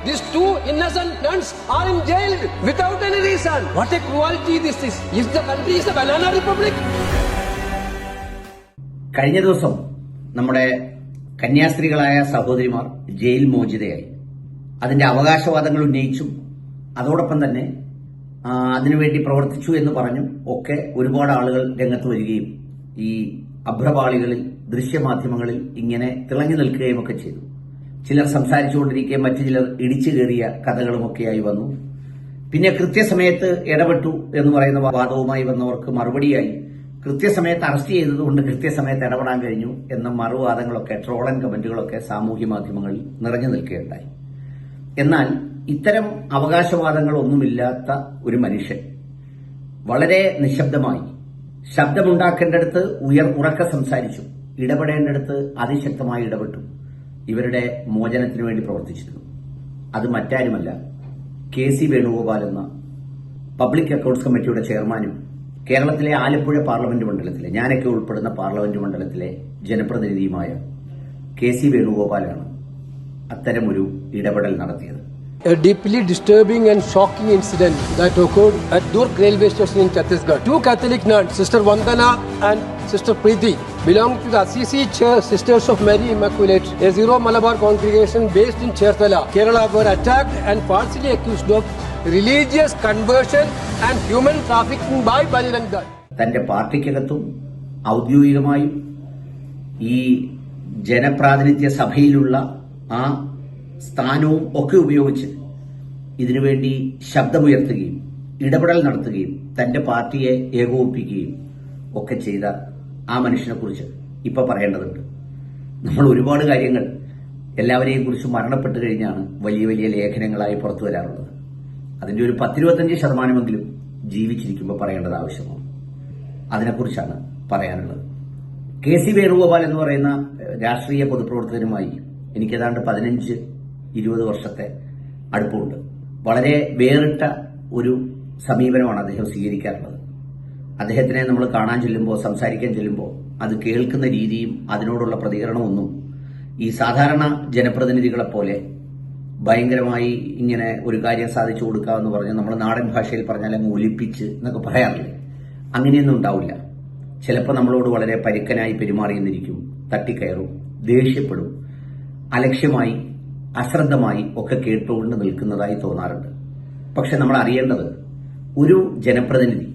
These two innocent nuns are in jail without any reason. What a cruelty this is. Is the country is a banana republic, കഴിഞ്ഞ ദിവസം നമ്മുടെ കന്യാസ്ത്രീകളായ സഹോദരിമാർ jail മോചിതയായി അതിന്റെ അവകാശവാദങ്ങൾ ഉന്നയിച്ചും അതോടൊപ്പം തന്നെ അതിനുവേണ്ടി പ്രവർത്തിച്ചു എന്ന് പറഞ്ഞും ഒക്കെ ഒരുപാട് ആളുകൾ രംഗത്ത് വരികയും ഈ അഭ്രപാളികളിൽ ദൃശ്യമാധ്യമങ്ങളിൽ ഇങ്ങനെ തിളങ്ങി നിൽക്കുകയും ഒക്കെ ചെയ്തു ചിലർ സംസാരിച്ചുകൊണ്ടിരിക്കെ മറ്റു ചിലർ ഇടിച്ചു കയറിയ കഥകളുമൊക്കെയായി വന്നു. പിന്നെ കൃത്യസമയത്ത് ഇടപെട്ടു എന്ന് പറയുന്ന വാദവുമായി വന്നവർക്ക് മറുപടിയായി കൃത്യസമയത്ത് അറസ്റ്റ് ചെയ്തതുകൊണ്ട് കൃത്യസമയത്ത് ഇടപെടാൻ കഴിഞ്ഞു എന്ന മറുവാദങ്ങളൊക്കെ ട്രോളൻ കമന്റുകളൊക്കെ സാമൂഹ്യ മാധ്യമങ്ങളിൽ നിറഞ്ഞു നിൽക്കുകയുണ്ടായി. എന്നാൽ ഇത്തരം അവകാശവാദങ്ങളൊന്നുമില്ലാത്ത ഒരു മനുഷ്യൻ വളരെ നിശബ്ദമായി ശബ്ദമുണ്ടാക്കേണ്ടടുത്ത് ഉയർ ഉറക്ക സംസാരിച്ചു ഇടപെടേണ്ടടുത്ത് അതിശക്തമായി ഇടപെട്ടു. ഇവരുടെ മോചനത്തിനു വേണ്ടി പ്രവർത്തിച്ചിരുന്നു. അത് മറ്റാരുമല്ല കെ സി വേണുഗോപാൽ എന്ന പബ്ലിക് അക്കൌണ്ട്സ് കമ്മിറ്റിയുടെ ചെയർമാനും കേരളത്തിലെ ആലപ്പുഴ പാർലമെന്റ് മണ്ഡലത്തിലെ ഞാനൊക്കെ ഉൾപ്പെടുന്ന പാർലമെന്റ് മണ്ഡലത്തിലെ ജനപ്രതിനിധിയുമായ കെ സി വേണുഗോപാലാണ് അത്തരമൊരു ഇടപെടൽ നടത്തിയത്. A deeply disturbing and shocking incident that occurred at Durg railway station in Chhattisgarh. Two Catholic nuns, Sister Vandana and Sister Preeti, belong to the Assisi Church Sisters of Mary Immaculate, a Zero Malabar congregation based in Cherthala, Kerala, were attacked and falsely accused of religious conversion and human trafficking by Bajrang Dal. തന്റെ പാർട്ടിക്കകത്തും ഔദ്യോഗികമായും ഈ ജനപ്രാതിനിധ്യ സഭയിലുള്ള ആ സ്ഥാനവും ഒക്കെ ഉപയോഗിച്ച് ഇതിനുവേണ്ടി ശബ്ദമുയർത്തുകയും ഇടപെടൽ നടത്തുകയും തന്റെ പാർട്ടിയെ ഏകോപിപ്പിക്കുകയും ഒക്കെ ചെയ്ത ആ മനുഷ്യനെ കുറിച്ച് ഇപ്പൊ പറയേണ്ടതുണ്ട്. നമ്മൾ ഒരുപാട് കാര്യങ്ങൾ എല്ലാവരെയും കുറിച്ച് മരണപ്പെട്ടു കഴിഞ്ഞാണ് വലിയ വലിയ ലേഖനങ്ങളായി പുറത്തു വരാറുള്ളത്. അതിന്റെ ഒരു പത്തിരുപത്തഞ്ച് ശതമാനമെങ്കിലും ജീവിച്ചിരിക്കുമ്പോൾ പറയേണ്ടത് ആവശ്യമാണ്. അതിനെക്കുറിച്ചാണ് പറയാനുള്ളത്. കെ സി വേണുഗോപാൽ എന്ന് പറയുന്ന രാഷ്ട്രീയ പൊതുപ്രവർത്തകരുമായി എനിക്കേതാണ്ട് പതിനഞ്ച് ഇരുപത് വർഷത്തെ അടുപ്പമുണ്ട്. വളരെ വേറിട്ട ഒരു സമീപനമാണ് അദ്ദേഹം സ്വീകരിക്കാറുള്ളത്. അദ്ദേഹത്തിനെ നമ്മൾ കാണാൻ ചെല്ലുമ്പോൾ സംസാരിക്കാൻ ചെല്ലുമ്പോൾ അത് കേൾക്കുന്ന രീതിയും അതിനോടുള്ള പ്രതികരണമൊന്നും ഈ സാധാരണ ജനപ്രതിനിധികളെ പോലെ ഭയങ്കരമായി ഇങ്ങനെ ഒരു കാര്യം സാധിച്ചു കൊടുക്കുക എന്ന് പറഞ്ഞ് നമ്മൾ നാടൻ ഭാഷയിൽ പറഞ്ഞാൽ അങ്ങ് ഒലിപ്പിച്ച് എന്നൊക്കെ പറയാറില്ലേ? അങ്ങനെയൊന്നും ഉണ്ടാവില്ല. ചിലപ്പോൾ നമ്മളോട് വളരെ പരുക്കനായി പെരുമാറിയെന്നിരിക്കും തട്ടിക്കയറും ദേഷ്യപ്പെടും അലക്ഷ്യമായി അശ്രദ്ധമായി ഒക്കെ കേട്ടുകൊണ്ട് നിൽക്കുന്നതായി തോന്നാറുണ്ട്. പക്ഷെ നമ്മൾ അറിയേണ്ടത് ഒരു ജനപ്രതിനിധി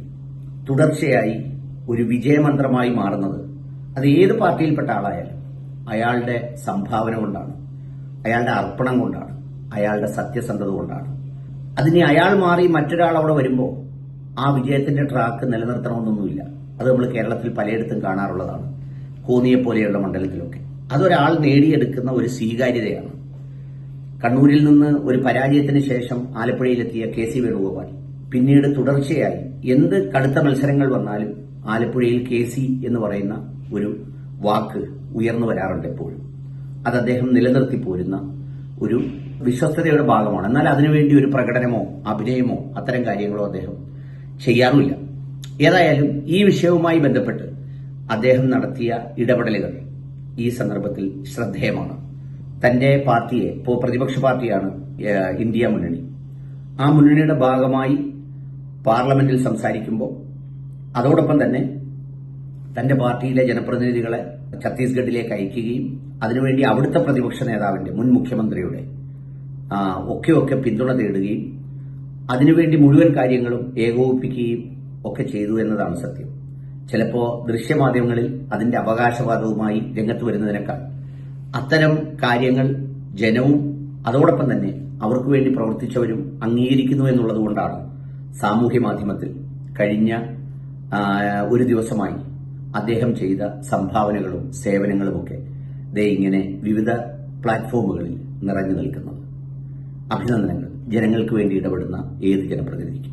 തുടർച്ചയായി ഒരു വിജയമന്ത്രമായി മാറുന്നത് അത് ഏത് പാർട്ടിയിൽപ്പെട്ട ആളായാലും അയാളുടെ സംഭാവന കൊണ്ടാണ് അയാളുടെ അർപ്പണം കൊണ്ടാണ് അയാളുടെ സത്യസന്ധത കൊണ്ടാണ്. അതിന് അയാൾ മാറി മറ്റൊരാൾ അവിടെ വരുമ്പോൾ ആ വിജയത്തിന്റെ ട്രാക്ക് നിലനിർത്തണമെന്നൊന്നുമില്ല. അത് നമ്മൾ കേരളത്തിൽ പലയിടത്തും കാണാറുള്ളതാണ്. കോന്നിയെ പോലെയുള്ള മണ്ഡലത്തിലൊക്കെ. അതൊരാൾ നേടിയെടുക്കുന്ന ഒരു സ്വീകാര്യതയാണ്. കണ്ണൂരിൽ നിന്ന് ഒരു പരാജയത്തിന് ശേഷം ആലപ്പുഴയിലെത്തിയ കെ സി വേണുഗോപാൽ. പിന്നീട് തുടർച്ചയായി എന്ത് കടുത്ത മത്സരങ്ങൾ വന്നാലും ആലപ്പുഴയിൽ കെ സി എന്ന് പറയുന്ന ഒരു വാക്ക് ഉയർന്നു വരാറുണ്ട് എപ്പോഴും. അത് അദ്ദേഹം നിലനിർത്തി പോരുന്ന ഒരു വിശ്വസ്തതയുടെ ഭാഗമാണ്. എന്നാൽ അതിനുവേണ്ടി ഒരു പ്രകടനമോ അഭിനയമോ അത്തരം കാര്യങ്ങളോ അദ്ദേഹം ചെയ്യാറുമില്ല. ഏതായാലും ഈ വിഷയവുമായി ബന്ധപ്പെട്ട് അദ്ദേഹം നടത്തിയ ഇടപെടലുകൾ ഈ സന്ദർഭത്തിൽ ശ്രദ്ധേയമാണ്. തന്റെ പാർട്ടിയെ ഇപ്പോൾ പ്രതിപക്ഷ പാർട്ടിയാണ് ഇന്ത്യ മുന്നണി. ആ മുന്നണിയുടെ ഭാഗമായി പാർലമെന്റിൽ സംസാരിക്കുമ്പോൾ അതോടൊപ്പം തന്നെ തന്റെ പാർട്ടിയിലെ ജനപ്രതിനിധികളെ ഛത്തീസ്ഗഡിലേക്ക് അയക്കുകയും അതിനുവേണ്ടി അവിടുത്തെ പ്രതിപക്ഷ നേതാവിന്റെ മുൻ മുഖ്യമന്ത്രിയുടെ ഒക്കെ ഒക്കെ പിന്തുണ തേടുകയും അതിനുവേണ്ടി മുഴുവൻ കാര്യങ്ങളും ഏകോപിപ്പിക്കുകയും ഒക്കെ ചെയ്തു എന്നതാണ് സത്യം. ചിലപ്പോൾ ദൃശ്യമാധ്യമങ്ങളിൽ അതിന്റെ അവകാശവാദവുമായി രംഗത്ത് വരുന്നതിനേക്കാൾ അത്തരം കാര്യങ്ങൾ ജനവും അതോടൊപ്പം തന്നെ അവർക്ക് വേണ്ടി പ്രവർത്തിച്ചവരും അംഗീകരിക്കുന്നു എന്നുള്ളത് കൊണ്ടാണ് സാമൂഹ്യ മാധ്യമത്തിൽ കഴിഞ്ഞ ഒരു ദിവസമായി അദ്ദേഹം ചെയ്ത സംഭാവനകളും സേവനങ്ങളുമൊക്കെ ദേ ഇങ്ങനെ വിവിധ പ്ലാറ്റ്ഫോമുകളിൽ നിറഞ്ഞു നിൽക്കുന്നത്. അഭിനന്ദനങ്ങൾ. ജനങ്ങൾക്ക് വേണ്ടി ഇടപെടുന്ന ഏത് ജനപ്രതിനിധിക്കും.